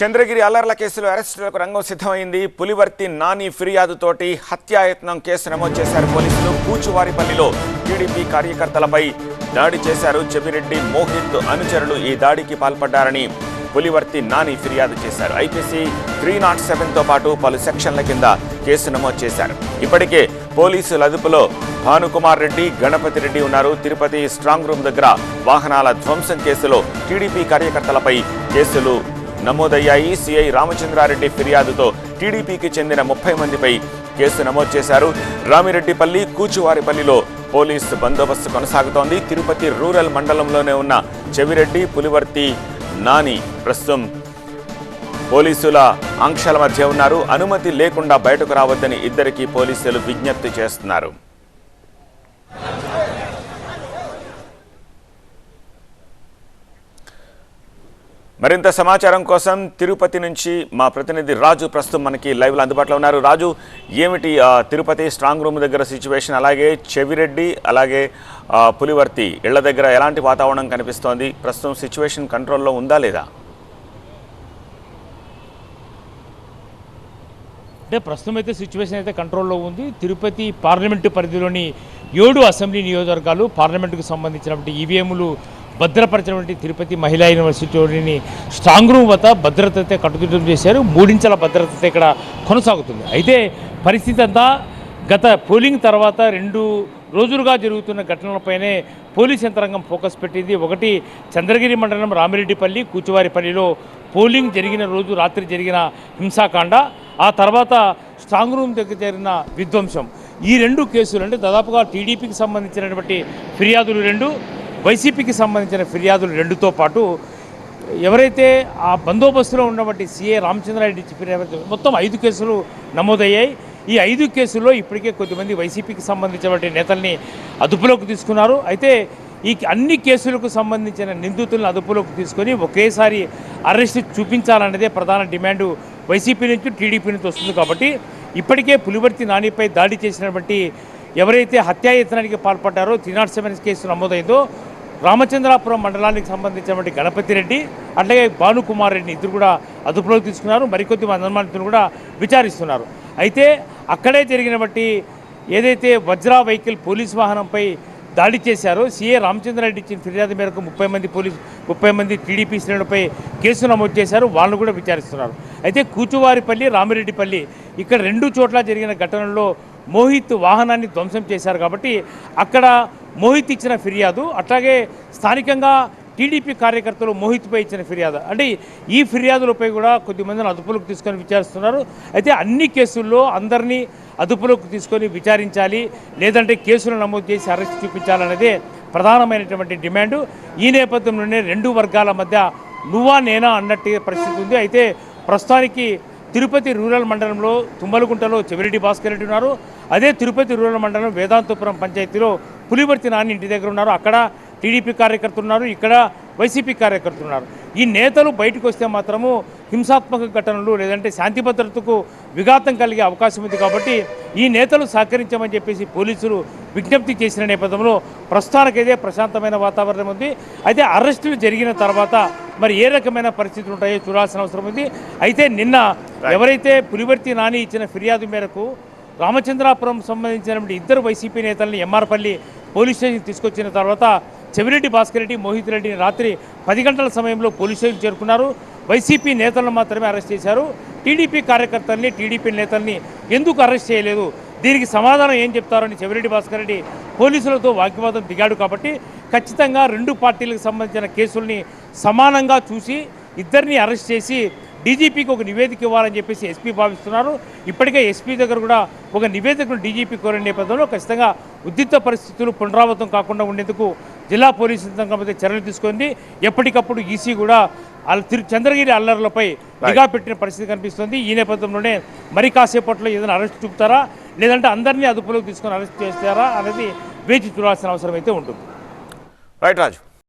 చంద్రగిరి అల్లర్ల కేసులో అరెస్టులకు రంగం సిద్ధమైంది. పులివర్తి నాని ఫిర్యాదుతోటి హత్యాయత్నం కేసు నమోదు చేశారు పోలీసులు. కూచువారిపల్లిలో టీడీపీ కార్యకర్తలపై దాడి చేశారు చెబిరెడ్డి మోహిత్ అనుచరులు. ఈ దాడికి పాల్పడ్డారని పులివర్తి నాని ఫిర్యాదు చేశారు. ఐపీసీ త్రీ నాట్ సెవెన్తో పాటు పలు సెక్షన్ల కింద కేసు నమోదు చేశారు. ఇప్పటికే పోలీసుల అదుపులో భానుకుమార్ రెడ్డి గణపతి రెడ్డి ఉన్నారు. తిరుపతి స్ట్రాంగ్ రూమ్ దగ్గర వాహనాల ధ్వంసం కేసులో టీడీపీ కార్యకర్తలపై కేసులు నమోదయ్యాయి. సిఐ రామచంద్రారెడ్డి ఫిర్యాదుతో టీడీపీకి చెందిన ముప్పై మందిపై కేసు నమోదు చేశారు. రామిరెడ్డిపల్లి కూచువారిపల్లిలో పోలీసు బందోబస్తు కొనసాగుతోంది. తిరుపతి రూరల్ మండలంలోనే ఉన్న చెవిరెడ్డి పులివర్తి నాని ప్రస్తుతం పోలీసుల ఆంక్షల మధ్య ఉన్నారు. అనుమతి లేకుండా బయటకు రావద్దని ఇద్దరికీ పోలీసులు విజ్ఞప్తి చేస్తున్నారు. మరింత సమాచారం కోసం తిరుపతి నుంచి మా ప్రతినిధి రాజు ప్రస్తుతం మనకి లైవ్లో అందుబాటులో ఉన్నారు. రాజు ఏమిటి తిరుపతి స్ట్రాంగ్ రూమ్ దగ్గర సిచ్యువేషన్ అలాగే చెవిరెడ్డి అలాగే పులివర్తి ఇళ్ళ దగ్గర ఎలాంటి వాతావరణం కనిపిస్తోంది? ప్రస్తుతం సిచ్యువేషన్ కంట్రోల్లో ఉందా లేదా? అంటే ప్రస్తుతం అయితే సిచ్యువేషన్ అయితే కంట్రోల్లో ఉంది. తిరుపతి పార్లమెంటు పరిధిలోని ఏడు అసెంబ్లీ నియోజకవర్గాలు పార్లమెంటుకు సంబంధించినటువంటి ఈవీఎంలు భద్రపరిచినటువంటి తిరుపతి మహిళా యూనివర్సిటీని స్ట్రాంగ్ రూమ్ వద్ద భద్రతతో కట్టుదిట్టం చేశారు. మూడించల భద్రతతో ఇక్కడ కొనసాగుతుంది. అయితే పరిస్థితి అంతా గత పోలింగ్ తర్వాత రెండు రోజులుగా జరుగుతున్న ఘటనలపైనే పోలీస్ యంత్రాంగం ఫోకస్ పెట్టింది. ఒకటి చంద్రగిరి మండలం రామిరెడ్డిపల్లి కూచువారిపల్లిలో పోలింగ్ జరిగిన రోజు రాత్రి జరిగిన హింసాకాండ ఆ తర్వాత స్ట్రాంగ్ రూమ్ దగ్గర జరిగిన విధ్వంసం. ఈ రెండు కేసులు అంటే దాదాపుగా టీడీపీకి సంబంధించినటువంటి ఫిర్యాదులు రెండు వైసీపీకి సంబంధించిన ఫిర్యాదులు రెండుతో పాటు ఎవరైతే ఆ బందోబస్తులో ఉన్నటువంటి సీఏ రామచంద్రారెడ్డి చెప్పిన మొత్తం ఐదు కేసులు నమోదయ్యాయి. ఈ ఐదు కేసుల్లో ఇప్పటికే కొద్దిమంది వైసీపీకి సంబంధించినటువంటి నేతల్ని అదుపులోకి తీసుకున్నారు. అయితే ఈ అన్ని కేసులకు సంబంధించిన నిందితులను అదుపులోకి తీసుకొని ఒకేసారి అరెస్ట్ చూపించాలన్నదే ప్రధాన డిమాండు వైసీపీ నుంచి టీడీపీ నుంచి వస్తుంది కాబట్టి ఇప్పటికే పులివర్తి నానిపై దాడి చేసినటువంటి ఎవరైతే హత్యాయత్నానికి పాల్పడ్డారో త్రీ నాట్ సెవెన్ కేసు నమోదైందో రామచంద్రాపురం మండలానికి సంబంధించినటువంటి గణపతి రెడ్డి అట్లాగే భానుకుమార్ రెడ్డి ఇద్దరు కూడా అదుపులోకి తీసుకున్నారు. మరికొద్ది మంది అనుమానితులు కూడా విచారిస్తున్నారు. అయితే అక్కడే జరిగిన బట్టి ఏదైతే వజ్రా వెహికల్ పోలీస్ వాహనంపై దాడి చేశారో సీఏ రామచంద్రారెడ్డి ఇచ్చిన ఫిర్యాదు మేరకు ముప్పై మంది పోలీస్ ముప్పై మంది టీడీపీ శ్రేణులపై కేసు నమోదు చేశారు. వాళ్ళను కూడా విచారిస్తున్నారు. అయితే కూచువారిపల్లి రామిరెడ్డిపల్లి ఇక్కడ రెండు చోట్ల జరిగిన ఘటనల్లో మోహిత్ వాహనాన్ని ధ్వంసం చేశారు కాబట్టి అక్కడ మోహిత్ ఇచ్చిన ఫిర్యాదు అట్లాగే స్థానికంగా టీడీపీ కార్యకర్తలు మోహిత్పై ఇచ్చిన ఫిర్యాదు. అంటే ఈ ఫిర్యాదులపై కూడా కొద్దిమందిని అదుపులోకి తీసుకొని విచారిస్తున్నారు. అయితే అన్ని కేసుల్లో అందరినీ అదుపులోకి తీసుకొని విచారించాలి లేదంటే కేసులు నమోదు చేసి అరెస్ట్ చూపించాలనేదే ప్రధానమైనటువంటి డిమాండ్. ఈ నేపథ్యంలోనే రెండు వర్గాల మధ్య నువ్వా నేనా అన్నట్టు పరిస్థితి ఉంది. అయితే ప్రస్తుతానికి తిరుపతి రూరల్ మండలంలో తుమ్మలగుంటలో చెవిరెడ్డి భాస్కర్ రెడ్డి ఉన్నారు. అదే తిరుపతి రూరల్ మండలం వేదాంతపురం పంచాయతీలో పులివర్తి నాని ఇంటి దగ్గర ఉన్నారు. అక్కడ టీడీపీ కార్యకర్తలు ఉన్నారు. ఇక్కడ వైసీపీ కార్యకర్తలు ఉన్నారు. ఈ నేతలు బయటకు వస్తే మాత్రము హింసాత్మక ఘటనలు లేదంటే శాంతి భద్రతకు విఘాతం కలిగే అవకాశం ఉంది కాబట్టి ఈ నేతలు సహకరించమని చెప్పేసి పోలీసులు విజ్ఞప్తి చేసిన నేపథ్యంలో ప్రస్తుతానికైతే ప్రశాంతమైన వాతావరణం ఉంది. అయితే అరెస్టులు జరిగిన తర్వాత మరి ఏ రకమైన పరిస్థితులు ఉంటాయో చూడాల్సిన అవసరం ఉంది. అయితే నిన్న ఎవరైతే పులివర్తి నాని ఇచ్చిన ఫిర్యాదు మేరకు రామచంద్రాపురం సంబంధించినటువంటి ఇద్దరు వైసీపీ నేతల్ని ఎంఆర్పల్లి పోలీస్ స్టేషన్ తీసుకొచ్చిన తర్వాత చెవిరెడ్డి భాస్కర్ రెడ్డి మోహిత్ రెడ్డిని రాత్రి పది గంటల సమయంలో పోలీస్ స్టేషన్ చేరుకున్నారు. వైసీపీ నేతలను మాత్రమే అరెస్ట్ చేశారు. టీడీపీ కార్యకర్తల్ని టీడీపీ నేతల్ని ఎందుకు అరెస్ట్ చేయలేదు? దీనికి సమాధానం ఏం చెప్తారని చెవిరెడ్డి భాస్కర్ రెడ్డి పోలీసులతో వాగ్వాదం దిగాడు కాబట్టి ఖచ్చితంగా రెండు పార్టీలకు సంబంధించిన కేసుల్ని సమానంగా చూసి ఇద్దరిని అరెస్ట్ చేసి డీజీపీకి ఒక నివేదిక ఇవ్వాలని చెప్పేసి ఎస్పీ భావిస్తున్నారు. ఇప్పటికే ఎస్పీ దగ్గర కూడా ఒక నివేదికను డీజీపీ కోరిన నేపథ్యంలో ఖచ్చితంగా ఉద్రిక్త పరిస్థితులు పునరావృతం కాకుండా ఉండేందుకు జిల్లా పోలీసు అయితే చర్యలు తీసుకుంది. ఎప్పటికప్పుడు ఈసీ కూడా తిరు చంద్రగిరి అల్లర్లపై నిఘా పెట్టిన పరిస్థితి కనిపిస్తుంది. ఈ నేపథ్యంలోనే మరి కాసేపట్లో ఏదైనా అరెస్ట్ చూపుతారా? లేదంటే అందరినీ అదుపులోకి తీసుకొని అరెస్ట్ చేస్తారా? అనేది వేచి చూడాల్సిన అవసరం అయితే ఉంటుంది. రైట్ రాజు